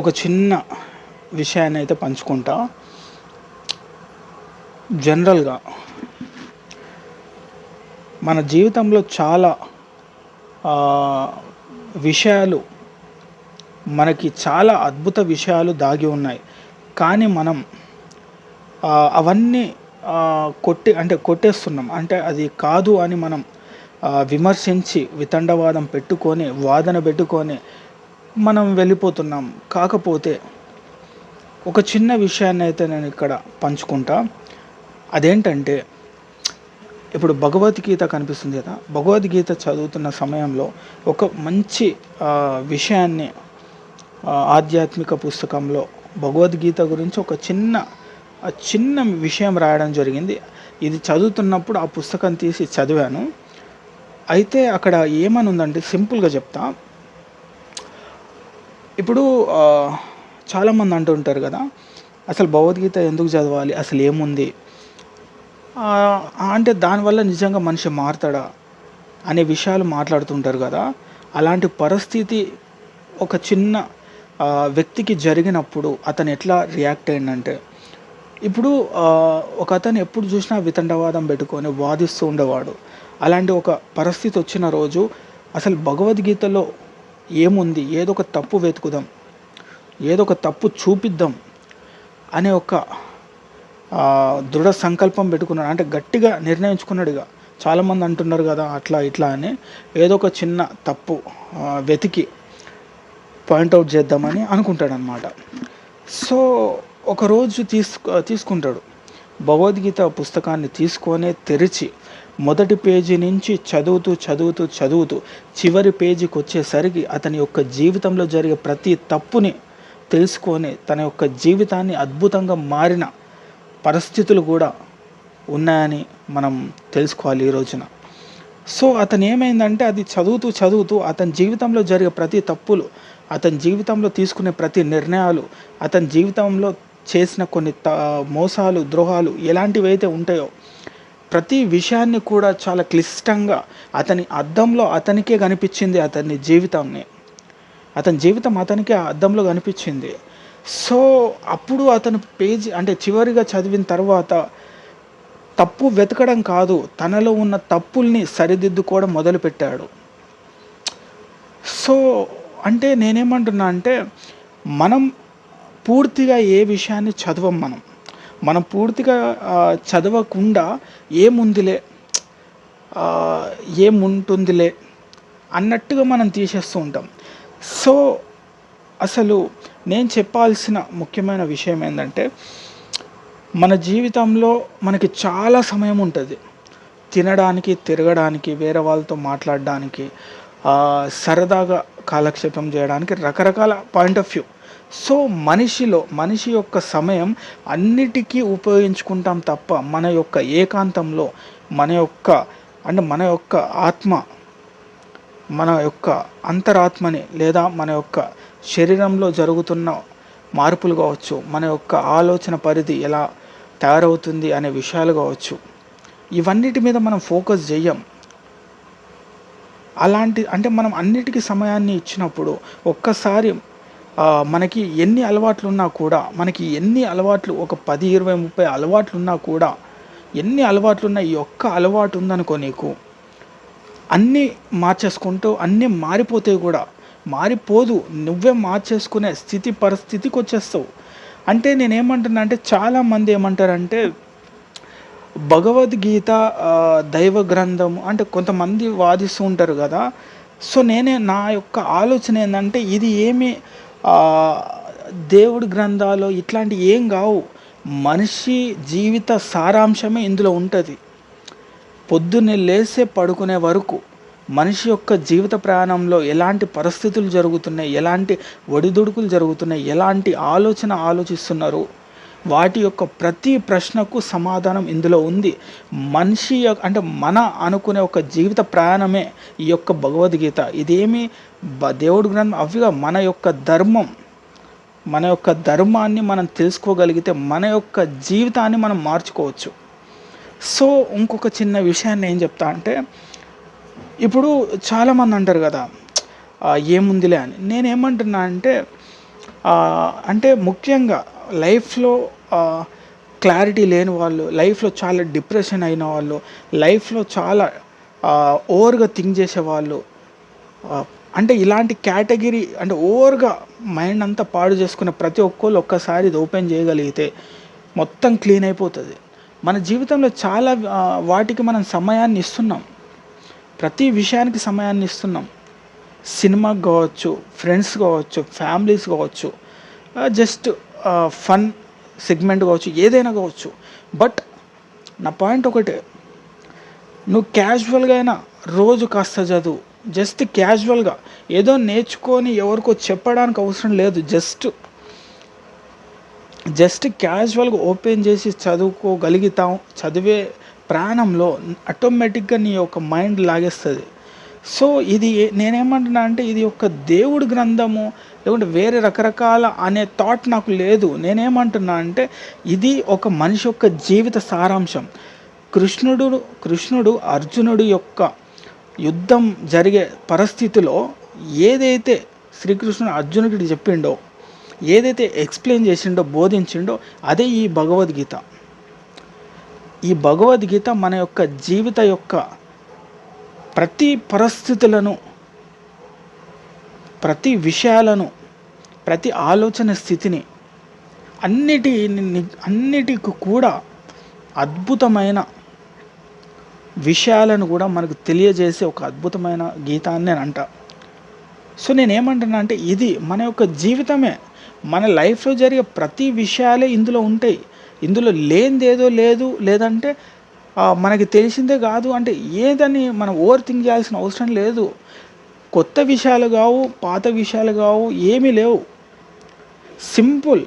ఒక చిన్న విషయాన్ని అయితే పంచుకుంటా. జనరల్గా మన జీవితంలో చాలా విషయాలు మనకి చాలా అద్భుత విషయాలు దాగి ఉన్నాయి. కానీ మనం అవన్నీ కొట్టి అంటే కొట్టేస్తున్నాం. అంటే అది కాదు అని మనం విమర్శించి వితండవాదం పెట్టుకొని వాదన పెట్టుకొని మనం వెళ్ళిపోతున్నాం. కాకపోతే ఒక చిన్న విషయాన్ని అయితే నేను ఇక్కడ పంచుకుంటా. అదేంటంటే ఇప్పుడు భగవద్గీత కనిపిస్తుంది కదా భగవద్గీత చదువుతున్న సమయంలో ఒక మంచి విషయాన్ని ఆధ్యాత్మిక పుస్తకంలో భగవద్గీత గురించి ఒక చిన్న చిన్న విషయం రాయడం జరిగింది. ఇది చదువుతున్నప్పుడు ఆ పుస్తకం తీసి చదివాను. అయితే అక్కడ ఏమని ఉందంటే సింపుల్గా చెప్తా. ఇప్పుడు చాలామంది చాలామంది అంటుంటారు కదా అసలు భగవద్గీత ఎందుకు చదవాలి అసలు ఏముంది? అంటే దానివల్ల నిజంగా మనిషి మారుతాడా అనే విషయాలు మాట్లాడుతుంటారు కదా. అలాంటి పరిస్థితి ఒక చిన్న వ్యక్తికి జరిగినప్పుడు అతను ఎట్లా రియాక్ట్ అయిందంటే ఇప్పుడు ఒక అతను ఎప్పుడు చూసినా వితండవాదం పెట్టుకొని వాదిస్తూ ఉండేవాడు. అలాంటి ఒక పరిస్థితి వచ్చిన రోజు అసలు భగవద్గీతలో ఏముంది? ఏదో ఒక తప్పు వెతుకుదాం. ఏదో ఒక తప్పు చూపిద్దాం అనే ఒక దృఢ సంకల్పం పెట్టుకున్నాడు. అంటే గట్టిగా నిర్ణయించుకున్నాడుగా. చాలామంది అంటున్నారు కదా అట్లా ఇట్లా అని. ఏదో ఒక చిన్న తప్పు వెతికి పాయింట్అవుట్ చేద్దామని అనుకుంటాడనమాట సో ఒకరోజు తీసుకు తీసుకుంటాడు. భగవద్గీత పుస్తకాన్ని తీసుకొని తెరిచి మొదటి పేజీ నుంచి చదువుతూ చదువుతూ చదువుతూ చివరి పేజీకి వచ్చేసరికి అతని యొక్క జీవితంలో జరిగే ప్రతి తప్పుని తెలుసుకొని తన యొక్క జీవితాన్ని అద్భుతంగా మారిన పరిస్థితులు కూడా ఉన్నాయని మనం తెలుసుకోవాలి ఈ రోజున. సో అతను ఏమైందంటే అది చదువుతూ చదువుతూ అతని జీవితంలో జరిగే ప్రతి తప్పులు అతని జీవితంలో తీసుకునే ప్రతి నిర్ణయాలు అతని జీవితంలో చేసిన కొన్ని త మోసాలు ద్రోహాలు ఎలాంటివి అయితే ఉంటాయో ప్రతి విషయాన్ని కూడా చాలా క్లిష్టంగా అతని అద్దంలో అతనికే కనిపించింది అతని జీవితాన్ని. అతని జీవితం అతనికే ఆ అద్దంలో కనిపించింది. సో అప్పుడు అతను పేజీ అంటే చివరిగా చదివిన తర్వాత తప్పు వెతకడం కాదు తనలో ఉన్న తప్పుల్ని సరిదిద్దుకోవడం మొదలుపెట్టాడు. సో అంటే నేనేమంటున్నా అంటే మనం పూర్తిగా ఏ విషయాన్ని చదవం మనం. మనం పూర్తిగా చదవకుండా ఏముందిలే ఏముంటుందిలే అన్నట్టుగా మనం తీసేస్తూ ఉంటాం. సో అసలు నేను చెప్పాల్సిన ముఖ్యమైన విషయం ఏంటంటే మన జీవితంలో మనకి చాలా సమయం ఉంటుంది. తినడానికి తిరగడానికి వేరే వాళ్ళతో మాట్లాడడానికి సరదాగా కాలక్షేపం చేయడానికి రకరకాల పాయింట్ ఆఫ్ వ్యూ. సో మనిషిలో మనిషి యొక్క సమయం అన్నిటికీ ఉపయోగించుకుంటాం తప్ప మన యొక్క ఏకాంతంలో మన యొక్క అంటే మన యొక్క ఆత్మ మన యొక్క అంతరాత్మని లేదా మన యొక్క శరీరంలో జరుగుతున్న మార్పులు కావచ్చు మన యొక్క ఆలోచన పరిధి ఎలా తయారవుతుంది అనే విషయాలు కావచ్చు. ఇవన్నిటి మీద మనం ఫోకస్ చెయ్యం. అలాంటి అంటే మనం అన్నిటికీ సమయాన్ని ఇచ్చినప్పుడు ఒక్కసారి మనకి ఎన్ని అలవాట్లు ఉన్నా కూడా మనకి ఎన్ని అలవాట్లు ఒక పది ఇరవై ముప్పై అలవాట్లు ఉన్నా కూడా ఎన్ని అలవాట్లు ఉన్నా ఈ ఒక్క అలవాటు ఉందనుకో నీకు అన్నీ మార్చేసుకుంటూ అన్నీ మారిపోతే కూడా మారిపోదు నువ్వే మార్చేసుకునే స్థితి పరిస్థితికి వచ్చేస్తావు. అంటే నేనేమంటున్నా అంటే చాలామంది ఏమంటారంటే భగవద్గీత దైవ గ్రంథం అంటే కొంతమంది వాదిస్తూ ఉంటారు కదా. సో నేనే నా యొక్క ఆలోచన ఏంటంటే ఇది ఏమి దేవుడి గ్రంథాలు ఇట్లాంటి ఏం కావు. మనిషి జీవిత సారాంశమే ఇందులో ఉంటుంది. పొద్దున్నే లేసే పడుకునే వరకు మనిషి యొక్క జీవిత ప్రయాణంలో ఎలాంటి పరిస్థితులు జరుగుతున్నాయి ఎలాంటి ఒడిదుడుకులు జరుగుతున్నాయి ఎలాంటి ఆలోచన ఆలోచిస్తున్నారు? వాటి యొక్క ప్రతి ప్రశ్నకు సమాధానం ఇందులో ఉంది. మనిషి యొక్క అంటే మన అనుకునే ఒక జీవిత ప్రయాణమే ఈ యొక్క భగవద్గీత. ఇదేమి దేవుడు దేవుడి గ్రంథం అవిగా మన యొక్క ధర్మం మన యొక్క ధర్మాన్ని మనం తెలుసుకోగలిగితే మన యొక్క జీవితాన్ని మనం మార్చుకోవచ్చు. సో ఇంకొక చిన్న విషయాన్ని ఏం చెప్తా అంటే ఇప్పుడు చాలామంది అంటారు కదా ఏముందిలే అని. నేనేమంటున్నా అంటే అంటే ముఖ్యంగా లైఫ్లో క్లారిటీ లేని వాళ్ళు లైఫ్లో చాలా డిప్రెషన్ అయిన వాళ్ళు లైఫ్లో చాలా ఓవర్గా థింక్ చేసేవాళ్ళు అంటే ఇలాంటి కేటగిరీ అంటే ఓవర్గా మైండ్ అంతా పాడు చేసుకున్న ప్రతి ఒక్కళ్ళు ఒక్కసారి ఇది ఓపెన్ చేయగలిగితే మొత్తం క్లీన్ అయిపోతుంది. మన జీవితంలో చాలా వాటికి మనం సమయాన్ని ఇస్తున్నాం. ప్రతి విషయానికి సమయాన్ని ఇస్తున్నాం. సినిమాకి కావచ్చు ఫ్రెండ్స్ కావచ్చు ఫ్యామిలీస్ కావచ్చు జస్ట్ ఫన్ సెగ్మెంట్ కావచ్చు ఏదైనా కావచ్చు. బట్ నా పాయింట్ ఒకటే. నువ్వు క్యాజువల్గా అయినా రోజు కాస్త చదువు. జస్ట్ క్యాజువల్గా ఏదో నేర్చుకొని ఎవరికో చెప్పడానికి అవసరం లేదు. జస్ట్ జస్ట్ క్యాజువల్గా ఓపెన్ చేసి చదువుకోగలుగుతాం చదివే ప్రాణంలో ఆటోమేటిక్గా నీ యొక్క మైండ్ లాగేస్తుంది. సో ఇది నేనేమంటున్నా అంటే ఇది ఒక దేవుడి గ్రంథము. లేకుంటే వేరే రకరకాల అనే థాట్ నాకు లేదు. నేనేమంటున్నా అంటే ఇది ఒక మనిషి యొక్క జీవిత సారాంశం. కృష్ణుడు కృష్ణుడు అర్జునుడు యొక్క యుద్ధం జరిగే పరిస్థితిలో ఏదైతే శ్రీకృష్ణుడు అర్జునుడికి చెప్పిండో ఏదైతే ఎక్స్ప్లెయిన్ చేసిండో బోధించిండో అదే ఈ భగవద్గీత. ఈ భగవద్గీత మన యొక్క జీవిత యొక్క ప్రతి పరిస్థితులను ప్రతి విషయాలను ప్రతి ఆలోచన స్థితిని అన్నిటి అన్నిటికి కూడా అద్భుతమైన విషయాలను కూడా మనకు తెలియజేసే ఒక అద్భుతమైన గీతాన్ని నేను అంట. సో నేనేమంటున్నా అంటే ఇది మన యొక్క జీవితమే. మన లైఫ్లో జరిగే ప్రతి విషయాలే ఇందులో ఉంటాయి. ఇందులో లేనిదేదో లేదు లేదంటే మనకి తెలిసిందే కాదు అంటే ఏదని మనం ఓవర్ థింక్ చేయాల్సిన అవసరం లేదు. కొత్త విషయాలు కావు పాత విషయాలు కావు ఏమీ లేవు. సింపుల్.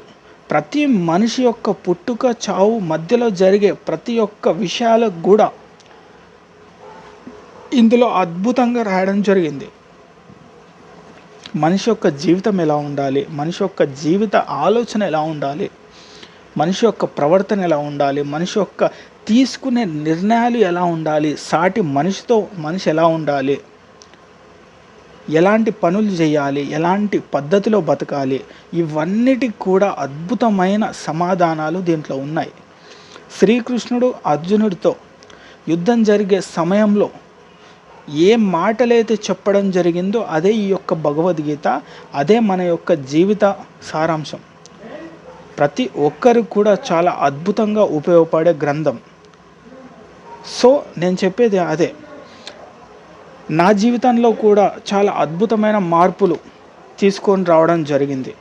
ప్రతి మనిషి యొక్క పుట్టుక చావు మధ్యలో జరిగే ప్రతి ఒక్క విషయాలకు కూడా ఇందులో అద్భుతంగా రాయడం జరిగింది. మనిషి యొక్క జీవితం ఎలా ఉండాలి? మనిషి యొక్క జీవిత ఆలోచన ఎలా ఉండాలి? మనిషి యొక్క ప్రవర్తన ఎలా ఉండాలి? మనిషి యొక్క తీసుకునే నిర్ణయాలు ఎలా ఉండాలి? సాటి మనిషితో మనిషి ఎలా ఉండాలి? ఎలాంటి పనులు చేయాలి ఎలాంటి పద్ధతిలో బతకాలి ఇవన్నిటికి కూడా అద్భుతమైన సమాధానాలు దీంట్లో ఉన్నాయి. శ్రీకృష్ణుడు అర్జునుడితో యుద్ధం జరిగే సమయంలో ఏ మాటలైతే చెప్పడం జరిగిందో అదే ఈ యొక్క భగవద్గీత అదే మన యొక్క జీవిత సారాంశం. ప్రతి ఒక్కరికి కూడా చాలా అద్భుతంగా ఉపయోగపడే గ్రంథం. సో నేను చెప్పేది అదే. నా జీవితంలో కూడా చాలా అద్భుతమైన మార్పులు తీసుకొని రావడం జరిగింది.